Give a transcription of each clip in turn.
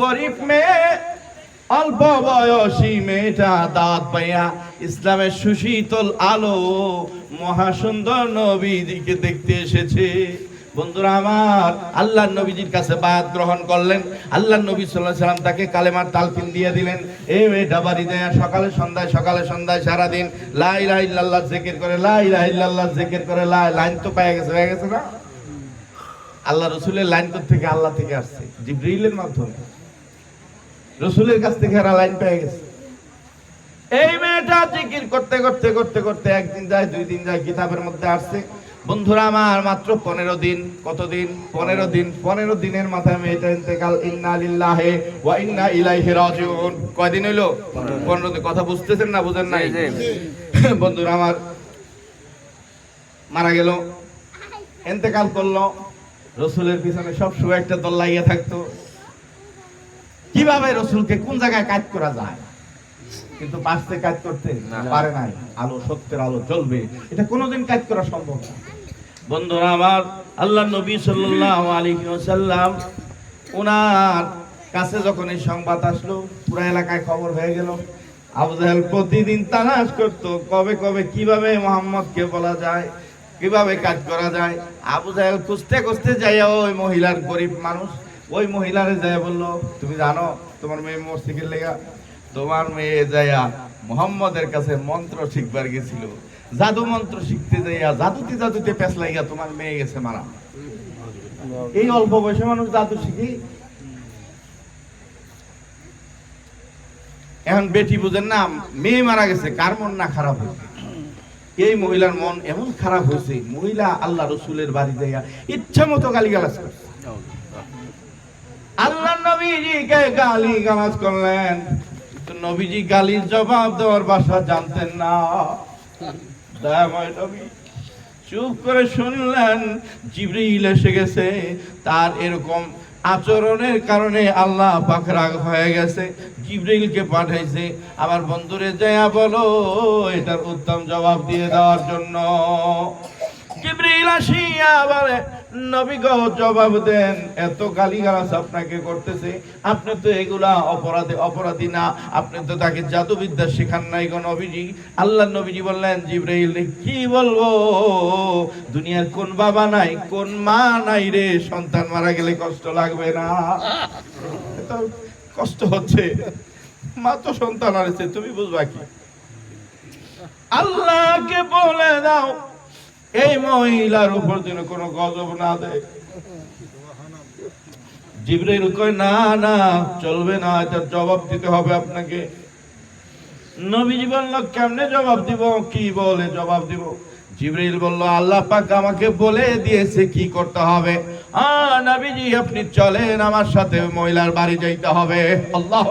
গরিব মেয়ে, অল্প বয়সী মেয়েটা দাঁত পাইয়া ইসলামের সুশীতল আলো, মহাসুন্দর নবীজিকে দেখতে এসেছে। বন্ধুরা আমার, আল্লাহ নবীজির কাছে বায়াত গ্রহণ করলেন। আল্লাহ নবী সাল্লাহ সাল্লাম তাকে কালেমার তালকিন দিয়ে দিলেন। এই মেয়েটা বাড়ি দেয়া, সকালে সন্ধ্যায় সকালে সন্ধ্যায় সারাদিন লাই লাই ইল্লাল্লাহ জেকের করে লাই লাই ইল্লাল্লাহ জেকের করে লাই লাইন তো পেয়ে গেছে, হয়ে গেছে না? আল্লাহ রসুলের লাইন থেকে আল্লাহ থেকে আসছে জিব্রিলের মাধ্যমে। রসুলের কাছ থেকে এরা লাইন পেয়ে গেছে। এই মেয়েটা জিকির করতে করতে করতে করতে একদিন যায় দুই দিন যায় কিতাবের মধ্যে আসছে। বন্ধুরা আমার মাত্র পনেরো দিন। কতদিন? পনেরো দিন। পনেরো দিনের মাথায় মেয়েটা ইন্তেকাল। ইন্না লিল্লাহে ওয়া ইন্না ইলাইহি রাজিউন। কয়দিন হইল? পনেরো দিন। কথা বুঝতেছেন না বুঝেন নাই? বন্ধুরা আমার মারা গেল। ইন্তেকাল করল। রসুলের পিছনে সব সময় একটা দল লাগিয়ে থাকতো। কীভাবে রসুলকে কোন জায়গায় কাজ করা যায়? কিন্তু বাঁচতে কাজ করতে পারে নাই। আলো সত্যের আলো জ্বলবে। এটা কোনোদিন কাজ করা সম্ভব না। বন্ধুরা আমার আল্লাহ নবী সাল্লাল্লাহু আলাইহি ওয়াসাল্লাম ওনার কাছে যখন এই সংবাদ আসলো পুরো এলাকায় খবর হয়ে গেল। আবু জাহেল প্রতিদিন তালাশ করতো কবে কবে কীভাবে মোহাম্মদকে বলা যায় কীভাবে কাজ করা যায়। আবু জাহেল খুঁজতে খুঁজতে যাইয়া ওই মহিলার গরিব মানুষ ওই মহিলারে যায় বলল, তুমি জানো, তোমার মেয়ে মসজিদের লেগা? তোমার মেয়ে যাইয়া মোহাম্মদের কাছে মন্ত্র শিখবার গেছিল। জাদু মন্ত্র শিখতে যাইয়া জাদুতে জাদুতে পেছ লাগিয়া তোমার মেয়ে গেছে মারা। এই অল্প বয়সে মানুষ জাদু শিখি। এখন বেটি বুঝেন না, মেয়ে মারা গেছে, কার মন না খারাপ হয়েছে? এই মহিলার মন এমন খারাপ হয়েছে, মহিলা আল্লাহ রসুলের বাড়ি যাইয়া ইচ্ছা মতো গালি গালাজ করছে। নবীজিকে গালি গালাজ করলেন? নবীজি গালির জবাব দেওয়ার ভাষা জানতেন না। দয়াময় নবী, চুপ করে শুনলেন, জিবরিল এসে গেছে। তার এরকম আচরণের কারণে আল্লাহ পাক রাগ হয়ে গেছে। জিবরিলকে পাঠাইছে, আমার বন্ধুরে জয়া বলো, এটার উত্তম জবাব দিয়ে দেওয়ার জন্য। জিবরিল আসিয়া বলে জবাব দেন, এত আপনাকে করতেছে। আপনি তো এগুলা অপরাধে অপরাধী না। আপনি তো তাকে জাদুবিদ্যা শেখান নাই গো নবীজি। আল্লাহ নবীজি বললেন, জিব্রাইল, কি বলব? দুনিয়ার কোন বাবা নাই, কোন মা নাই রে? সন্তান মারা গেলে কষ্ট লাগবে না। কষ্ট হচ্ছে। মা তো সন্তান হারিয়েছে তুমি বুঝবা কি? আল্লাহকে বলে দাও এই মহিলার উপর যেন কোনো গজব না দেয়। জিব্রাইল কয়, না না, চলবে না, এটার জবাব দিতে হবে আপনাকে। নবীজি বলল, কেমনে জবাব দিব? কি বলে জবাব দিব? জিব্রাইল বলল, আল্লাহ পাক আমাকে বলে দিয়েছে কি করতে হবে। আ নবীজি, আপনি চলেন, আমার সাথে মহিলার বাড়ি যাইতে হবে। আল্লাহু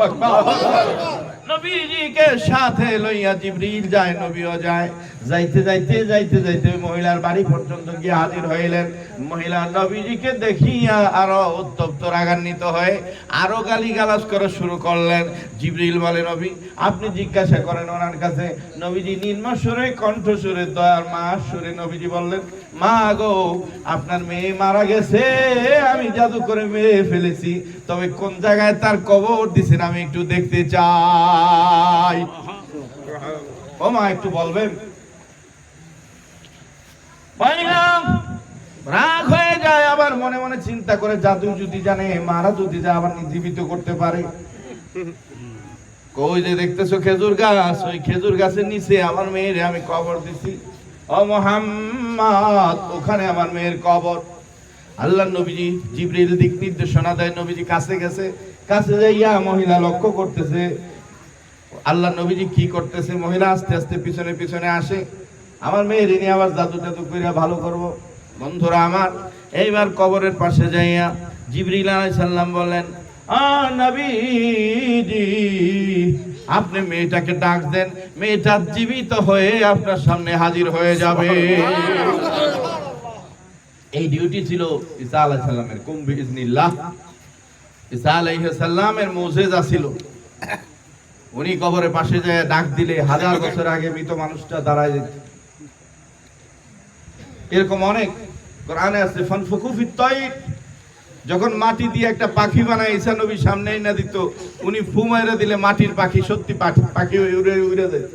নবীজিকে সাথে লইয়া জিবরিল যায়, নবীও যায়। যাইতে যাইতে যাইতে যাইতে মহিলার বাড়ি পর্যন্ত গিয়ে হাজির হইলেন। মহিলা নবীজিকে দেখিয়া আরও উত্তপ্ত রাগান্বিত হয়ে আরও গালি গালাজ করা শুরু করলেন। জিবরিল বলে নবী আপনি জিজ্ঞাসা করেন ওনার কাছে। নবীজি নিম্ন সুরে কণ্ঠ সুরে দয়ার মা সুরে নবীজি বললেন মা গো আপনার মেয়ে মারা গেছে আমি জাদু করে মেরে ফেলেছি। তবে কোন জায়গায় তার কবর দিছেন আমি একটু দেখতে চাই। ও মা একটু বলবেন? রাগ হয়ে যায়, আবার মনে মনে চিন্তা করে জাদু যদি জানে, মারা যদি যা আবার জীবিত করতে পারে। কই যে দেখতেছো খেজুর গাছ? ওই খেজুর গাছের নিচে আমার মেয়েরে আমি কবর দিছি। ও মোহাম্মদ, ওখানে আমার মেয়ের কবর। আল্লাহ নবীজি জিবরিল দিক নির্দেশনা দেয়, নবীজি কাছে গেছে। কাছে যাইয়া মহিলা লক্ষ্য করতেছে। আল্লাহ নবীজি কি করতেছে? মহিলা আস্তে আস্তে পিছনে পিছনে আসে। আমার মেয়ে নিয়ে আবার জাদু টাদু কইরা ভালো করব। বন্ধুরা আমার, এইবার কবরের পাশে যাইয়া জিবরিল সালাম বলেন আপনি মেয়েটাকে ডাক দেন, মেয়েটা জীবিত হয়ে আপনার সামনে হাজির হয়ে যাবে। এই ডিউটি ছিল ঈসা আলাইহিস সালামের কুম্বি ইজনিল্লাহ ঈসা আলাইহিস সালামের মুজিজা ছিল। উনি কবরের পাশে যায় ডাক দিলে হাজার বছর আগে মৃত মানুষটা দাঁড়ায় যেত। এরকম অনেক কোরআনে আছে, ফানফুকু ফিত তাইর যখন মাটি দিয়ে একটা পাখি বানায় ঈসা নবী সামনে না দিত, উনি ফু মাইরা দিলে মাটির পাখি সত্যি পাখি পাখি উড়ে উড়ে যায়।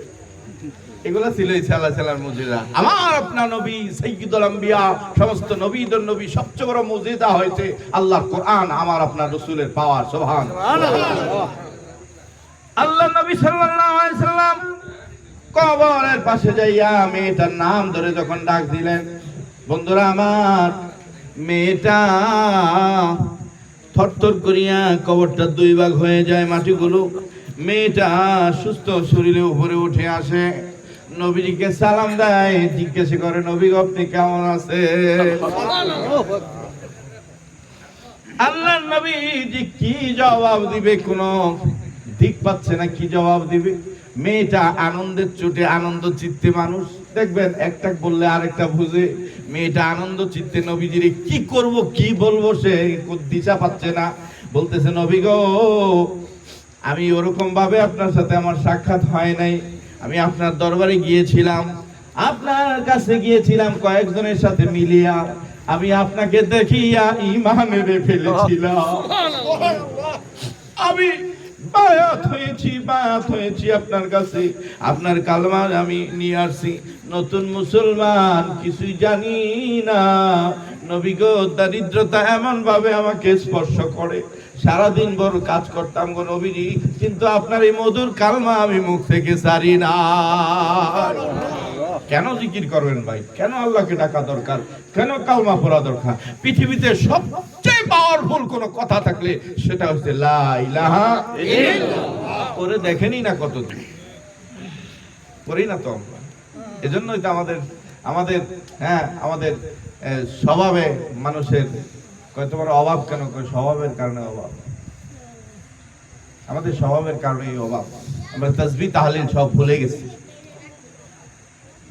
এগুলা ছিল ঈসা আলাইহিস সালাম মুজিজা আমার আপনার নবী, সাইয়্যিদুল আম্বিয়া, সমস্ত নবীদের নবী, সবচেয়ে বড় মুজিজা হয়েছে আল্লাহর কোরআন, আমার আপনার রাসূলের পাওয়ার, সুবহান। আল্লাহ নবী সাল্লাল্লাহু আলাইহি সাল্লাম কবরের পাশে যাইয়া মেয়েটার নাম ধরে যখন ডাক দিলেন বন্ধুরা আমার, মেয়েটা থরথর করিয়া কবরটা দুই ভাগ হয়ে যায় মাটিগুলো। মেয়েটা সুস্থ শরীরে উপরে উঠে আসে। নবীজিকে সালাম দেয়, জিজ্ঞেস করে, নবী আপনি কেমন আছে আল্লাহ নবী কি জবাব দিবে? কোন দিক পাচ্ছে না, কি জবাব দিবে? মেয়েটা আনন্দের চোটে আনন্দ চিত্তে মানুষ। দেখবেন একটা বললে আরেকটা বুঝে। মেয়েটা আনন্দ চিত্তে নবীজিরে কি করব কি বলব সে দিশা পাচ্ছে না। বলতেছে নবী গো আমি ওরকম ভাবে আপনার সাথে আমার সাক্ষাৎ হয় নাই। আমি আপনার দরবারে গিয়েছিলাম আপনার কাছে গিয়েছিলাম কয়েকজনের সাথে মিলিয়া। আমি আপনাকে দেখিয়া ইমান ফেলেছিলাম। আমি হয়েছি হয়েছি আপনার কাছে। আপনার কালমা আমি নিয়ে আসছি। নতুন মুসলমান কিছুই জানি না। নবী গো, দারিদ্রতা এমন ভাবে আমাকে স্পর্শ করে। সারাদিন বড় কাজ করতাম গো নবীজি, কিন্তু আপনার এই মধুর কালমা আমি মুখ থেকে সারি না। কেন জিকির করবেন ভাই? কেন আল্লাহকে ডাকা দরকার? কেন কালমা পড়া দরকার? পৃথিবীতে সবচেয়ে পাওয়ারফুল কোন কথা থাকলে সেটা হচ্ছে করে দেখেনি না কতদিন? করি না তো এজন্যই তো আমাদের আমাদের হ্যাঁ আমাদের স্বভাবে মানুষের তোমার অভাব কেন? স্বভাবের কারণে অভাব। আমাদের স্বভাবের কারণে অভাব। আমরা তসবি, তাহলিল সব ভুলে গেছি।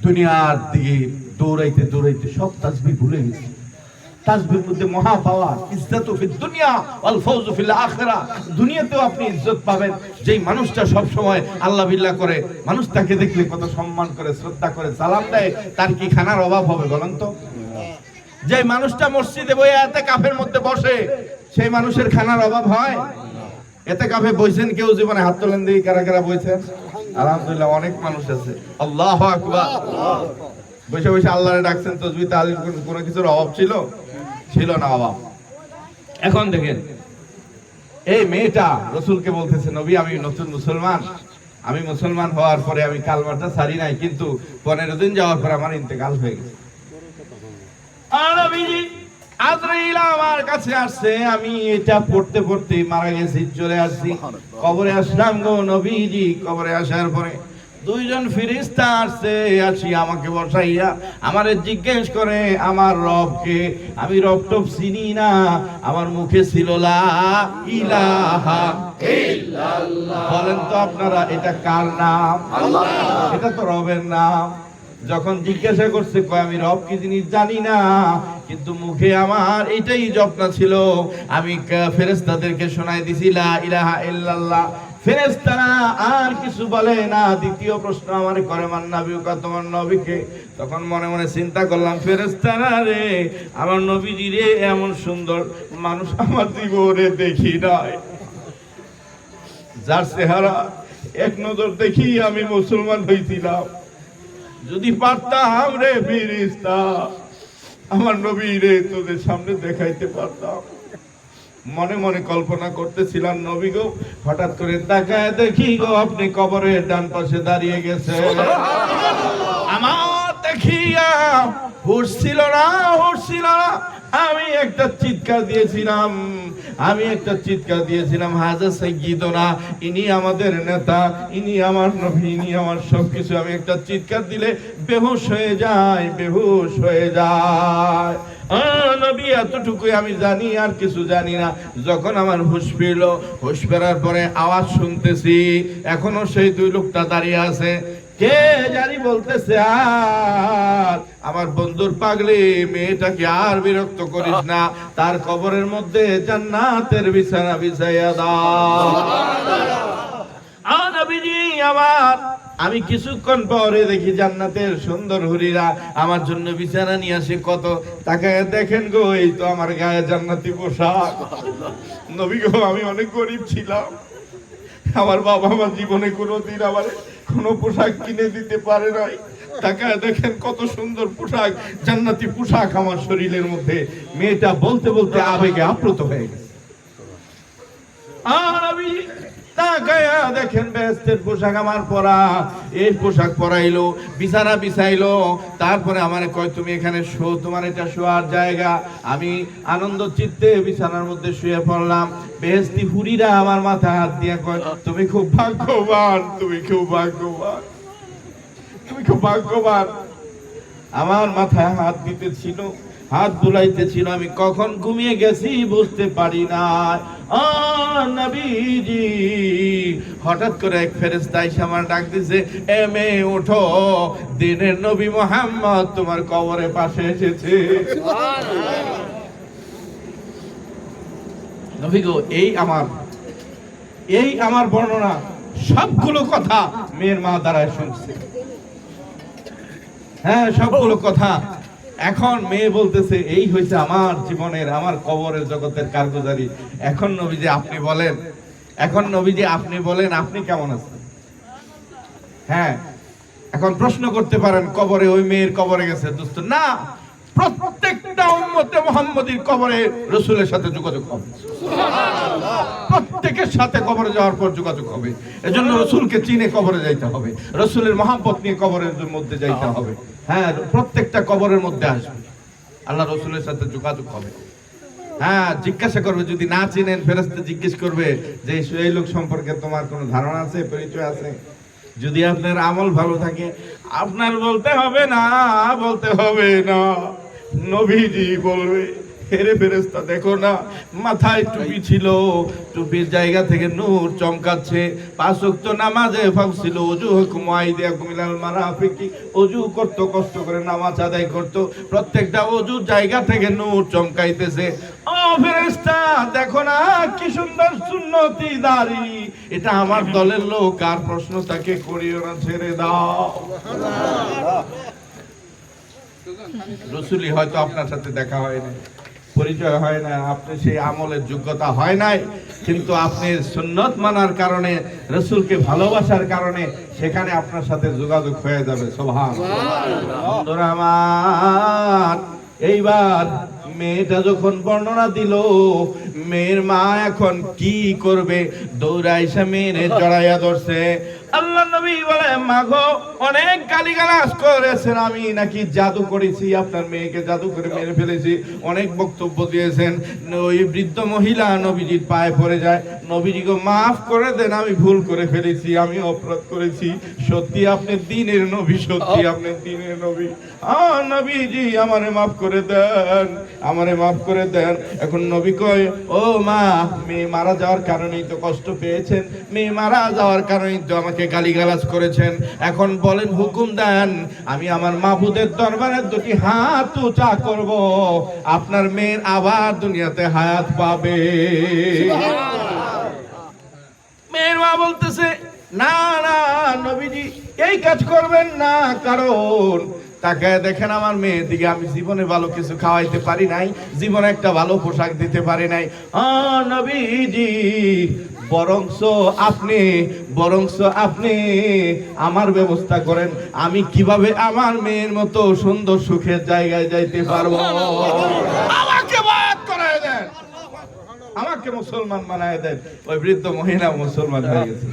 দুনিয়ার দিকে দৌড়াইতে দৌড়াইতে সব তাসবি ভুলে গেছি। তাসবির মধ্যে মহা পাওয়া ইজ্জত দুনিয়া ওয়াল ফাউজ ফিল আখিরা। দুনিয়াতেও আপনি ইজ্জত পাবেন। যেই মানুষটা সব সময় আল্লাহ বিল্লাহ করে, মানুষ তাকে দেখলে কত সম্মান করে, শ্রদ্ধা করে, সালাম দেয়, তার কি খানার অভাব হবে বলেন তো? যে মানুষটা মসজিদে বসে এতে কাফের মধ্যে বসে, সেই মানুষের খানার অভাব হয়? এতে কাফে বইছেন কেউ? জীবনে হাত তোলেন দিয়ে কারা কারা বইছেন? আলহামদুলিল্লাহ, অনেক মানুষ আছে। আল্লাহ বসে বসে আল্লাহরে ডাকছেন তসবি তাহলে কোনো কিছুর অভাব ছিল? ছিল না অভাব। এখন দেখেন, এই মেয়েটা রসুলকে বলতেছে, নবী, আমি নতুন মুসলমান। আমি মুসলমান হওয়ার পরে আমি কালমাটা সারি নাই, কিন্তু পনেরো দিন যাওয়ার পরে আমার ইন্তেকাল হয়ে গেছে। আজরাইল আমার কাছে আসছে আমি এটা পড়তে পড়তে মারা গেছি চলে আসছি। কবরে আসলাম গো নবীজি কবরে আসার পরে দুইজন ফিরিস্তা আসছে আসি আমাকে বসাইয়া আমারে জিজ্ঞেস করে আমার রবকে আমি রব টব চিনি না আমার মুখে ছিল লা ইলাহা বলেন তো আপনারা এটা কার নাম? এটা তো রবের নাম। যখন জিজ্ঞাসা করছে কয় আমি রব কি জিনিস জানি না? কিন্তু মুখে আমার এটাই জপনা ছিল। আমি কা- ফেরেশতাদেরকে শোনাই দিছি, লা ইলাহা ইল্লাল্লাহ। ফেরেশতারা আর কিছু বলে না। দ্বিতীয় প্রশ্ন আমার করে, মান নবী তোমার নবীকে? তখন মনে মনে চিন্তা করলাম, ফেরেশতারা রে, আমার নবীজি রে, এমন সুন্দর মানুষ আমার জীবনে দেখি নাই। যার চেহারা এক নজর দেখি আমি মুসলমান হয়েছিলাম যদি পারতাম রে ফিরিস্তা আমার নবী রে তোদের সামনে দেখাইতে পারতাম। মনে মনে কল্পনা করতেছিলাম নবী গো হঠাৎ করে তাকায় দেখি গো আপনি কবরের ডান পাশে দাঁড়িয়ে গেছে। আমার দেখিয়া হুশ ছিল না হুশ ছিল না। আমি একটা চিৎকার দিয়েছিলাম, আমি একটা চিৎকার দিয়েছিলাম, হাজা সাইয়্যিদনা, ইনি আমাদের নেতা, ইনি আমার নবী, ইনি আমার সবকিছু। আমি একটা চিৎকার দিলে বেহুশ হয়ে যায়, বেহুশ হয়ে যায়। এতটুকুই আমি জানি, আর কিছু জানি না। যখন আমার হুশ ফিরল, হুশ ফেরার পরে আওয়াজ শুনতেছি, এখনও সেই দুই লোকটা দাঁড়িয়ে আছে। কে জানি বলতেছে, আর আমার বন্ধুর পাগলি মেয়েটাকে আর বিরক্ত করিস না। তার কবরের মধ্যে জান্নাতের বিছানা বিছাইয়া দাও। আমার, আমি কিছুক্ষণ পরে দেখি জান্নাতের সুন্দর হরিরা আমার জন্য বিছানা নিয়ে আসে। কত তাকে দেখেন গো, এই তো আমার গায়ে জান্নাতি পোশাক। নবী গো, আমি অনেক গরিব ছিলাম। আমার বাবা আমার জীবনে কোনোদিন আমার কোনো পোশাক কিনে দিতে পারে নাই। তাকে দেখেন কত সুন্দর পোশাক, জান্নাতি পোশাক আমার শরীরের মধ্যে। মেয়েটা বলতে বলতে আবেগে আপ্লুত হয়ে গেছে। আর আমি বিছানার মধ্যে শুয়ে পড়লাম। আমার হাত দিয়ে কয়, তুমি খুব ভাগ্যবান, তুমি খুব ভাগ্যবান, তুমি খুব ভাগ্যবান। আমার মাথায় হাত দিতেছিল, হাত বুলাইতেছিল। আমি কখন ঘুমিয়ে গেছি বুঝতে পারি না নবীজি। হঠাৎ করে এক ফেরেস্তা এসে আমার ডাক দিছে, এ মেয়ে, ওঠো। দিনের নবী মোহাম্মদ তোমার কবরে পাশে এসেছে। এই আমার এই আমার বর্ণনা, সবগুলো কথা মেয়ের মা দ্বারায় শুনছে। হ্যাঁ সবগুলো কথা এখন মেয়ে বলতেছে, এই হয়েছে আমার জীবনের, আমার কবরের জগতের কারগুজারি। এখন নবীজি আপনি বলেন, এখন নবীজি আপনি বলেন, আপনি কেমন আছেন? হ্যাঁ এখন প্রশ্ন করতে পারেন, কবরে ওই মেয়ের কবরে গেছে দোস্ত না প্রত্যেকটা উম্মতে মোহাম্মদীর কবরে রসুলের সাথে যোগাযোগ হবে। প্রত্যেকের সাথে কবরে যাওয়ার পর যোগাযোগ হবে। এজন্য রসুলকে চিনে কবরে যাইতে হবে। রসুলের মহাব্বত নিয়ে কবরের মধ্যে যাইতে হবে। হ্যাঁ প্রত্যেকটা কবরের মধ্যে আসবে। আল্লাহ রসুলের সাথে যোগাযোগ হবে। হ্যাঁ জিজ্ঞাসা করবে, যদি না চিনেন ফেরস্তে জিজ্ঞেস করবে যে, এই লোক সম্পর্কে তোমার কোনো ধারণা আছে, পরিচয় আছে? যদি আপনার আমল ভালো থাকে আপনার বলতে হবে না বলতে হবে না। নবীজি বলবে। হেরে ফেরেস্তা দেখো না, মাথায় টুপি ছিল, টুপির জায়গা থেকে নূর চমকাচ্ছে। পাঁচ ওয়াক্ত নামাজে ফাঁকছিল, অজু হুকুম আইদিয়া কুমিলাল মারা মারাফিকি, অজু করত, কষ্ট করে নামাজ আদায় করত। প্রত্যেকটা অজু জায়গা থেকে নূর চমকাইতেছে। ও ফেরেস্তা দেখো না, কি সুন্দর সুন্নতি দাড়ি। এটা আমার দলের লোক, আর প্রশ্ন তাকে করিও না, ছেড়ে দাও। রসুলি হয়তো আপনার সাথে দেখা হয়নি। পরিচয় হয় না, আপনি সেই আমলের যোগ্যতা হয় নাই, কিন্তু আপনি সুন্নত মানার কারণে, রসুলকে ভালোবাসার কারণে, সেখানে আপনার সাথে যোগাযোগ হয়ে যাবে আমার, এইবার মেয়েটা যখন বর্ণনা দিল, মেয়ের মা এখন কি করবে? দৌড়াইসা মেয়েরে জড়াইয়া ধরছে। আল্লাহ নবী বলে মাগো, অনেক গালিগালাজ করেছেন আমি, নাকি জাদু করেছি, আপনার মেয়েকে জাদু করে মেরে ফেলেছি। অনেক বক্তব্য দিয়েছেন, ওই বৃদ্ধ মহিলা নবীজির পায়ে পড়ে যায় নবীজিকে মাফ করে দেন, আমি ভুল করে ফেলেছি, আমি অপরাধ করেছি। সত্যি আপনি দিনের নবী, সত্যি আপনি দিনের নবী। আ, নবীজি, আমারে মাফ করে দেন, আমারে মাফ করে দেন। এখন নবী কয়, ও মা, মেয়ে মারা যাওয়ার কারণেই তো কষ্ট পেয়েছেন, মেয়ে মারা যাওয়ার কারণেই তো আমাকে গালিগালাজ করেছেন। এখন বলেন হুকুম দেন আমি আমার মাহবুদের দরবারে দুটি হাত উঁচা করব। আপনার মেয়ের আবার দুনিয়াতে হায়াত পাবে। মেয়ের মা বলতেছে না না নবীজি এই কাজ করবেন না কারণ তাকে দেখেন আমার মেয়ের দিকে আমি জীবনে ভালো কিছু খাওয়াইতে পারি নাই জীবনে একটা ভালো পোশাক দিতে পারি নাই। নবীজি বরংস আপনি বরংস আপনি আমার ব্যবস্থা করেন। আমি কীভাবে আমার মেয়ের মতো সুন্দর সুখের জায়গায় যাইতে পারব? আমাকে আমাকে মুসলমান বানায় দেন। ওই বৃদ্ধ মহিলা মুসলমান হয়ে গেছে।